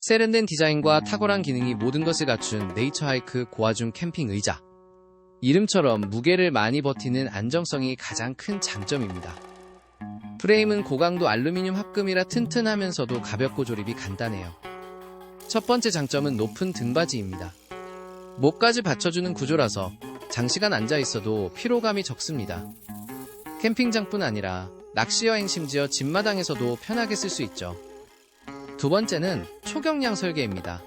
세련된 디자인과 탁월한 기능이 모든 것을 갖춘 네이처 하이크 고화중 캠핑 의자. 이름처럼 무게를 많이 버티는 안정성이 가장 큰 장점입니다. 프레임은 고강도 알루미늄 합금이라 튼튼하면서도 가볍고 조립이 간단해요. 첫 번째 장점은 높은 등받이입니다. 목까지 받쳐주는 구조라서 장시간 앉아 있어도 피로감이 적습니다. 캠핑장뿐 아니라 낚시 여행 심지어 집마당에서도 편하게 쓸 수 있죠. 두 번째는 초경량 설계입니다.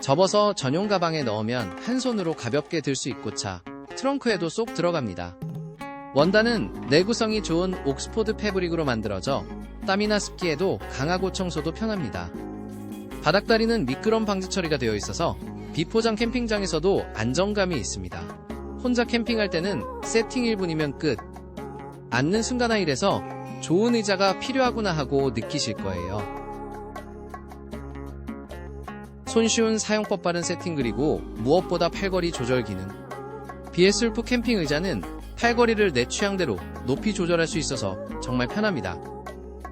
접어서 전용 가방에 넣으면 한 손으로 가볍게 들 수 있고 차, 트렁크에도 쏙 들어갑니다. 원단은 내구성이 좋은 옥스포드 패브릭으로 만들어져 땀이나 습기에도 강하고 청소도 편합니다. 바닥다리는 미끄럼 방지 처리가 되어 있어서 비포장 캠핑장에서도 안정감이 있습니다. 혼자 캠핑할 때는 세팅 1분이면 끝. 앉는 순간 하일에서 좋은 의자가 필요하구나 하고 느끼실 거예요. 손쉬운 사용법 빠른 세팅 그리고 무엇보다 팔걸이 조절 기능. BS울프 캠핑 의자는 팔걸이를 내 취향대로 높이 조절할 수 있어서 정말 편합니다.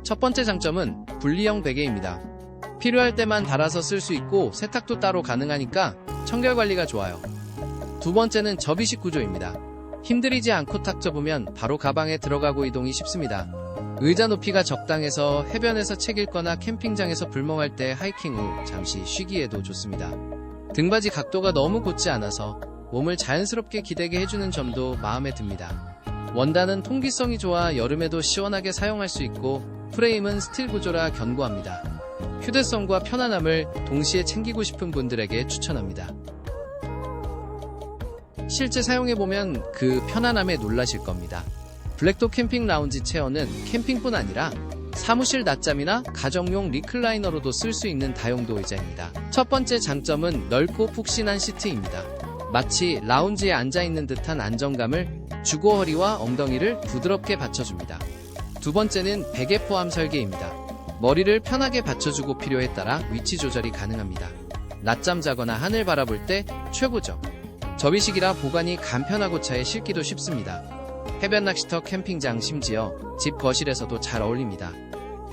첫 번째 장점은 분리형 베개입니다. 필요할 때만 달아서 쓸 수 있고 세탁도 따로 가능하니까 청결 관리가 좋아요. 두 번째는 접이식 구조입니다. 힘들이지 않고 탁 접으면 바로 가방에 들어가고 이동이 쉽습니다. 의자 높이가 적당해서 해변에서 책 읽거나 캠핑장에서 불멍할 때 하이킹 후 잠시 쉬기에도 좋습니다. 등받이 각도가 너무 곧지 않아서 몸을 자연스럽게 기대게 해주는 점도 마음에 듭니다. 원단은 통기성이 좋아 여름에도 시원하게 사용할 수 있고 프레임은 스틸 구조라 견고합니다. 휴대성과 편안함을 동시에 챙기고 싶은 분들에게 추천합니다. 실제 사용해보면 그 편안함에 놀라실 겁니다. 블랙도 캠핑 라운지 체어는 캠핑뿐 아니라 사무실 낮잠이나 가정용 리클라이너로도 쓸 수 있는 다용도 의자입니다. 첫 번째 장점은 넓고 푹신한 시트입니다. 마치 라운지에 앉아있는 듯한 안정감을 주고 허리와 엉덩이를 부드럽게 받쳐줍니다. 두 번째는 베개 포함 설계입니다. 머리를 편하게 받쳐주고 필요에 따라 위치 조절이 가능합니다. 낮잠 자거나 하늘 바라볼 때 최고죠. 접이식이라 보관이 간편하고 차에 싣기도 쉽습니다. 해변 낚시터 캠핑장 심지어 집 거실에서도 잘 어울립니다.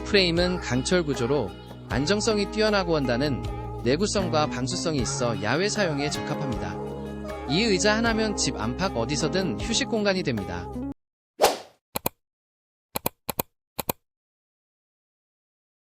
프레임은 강철 구조로 안정성이 뛰어나고 원단은 내구성과 방수성이 있어 야외 사용에 적합합니다. 이 의자 하나면 집 안팎 어디서든 휴식 공간이 됩니다.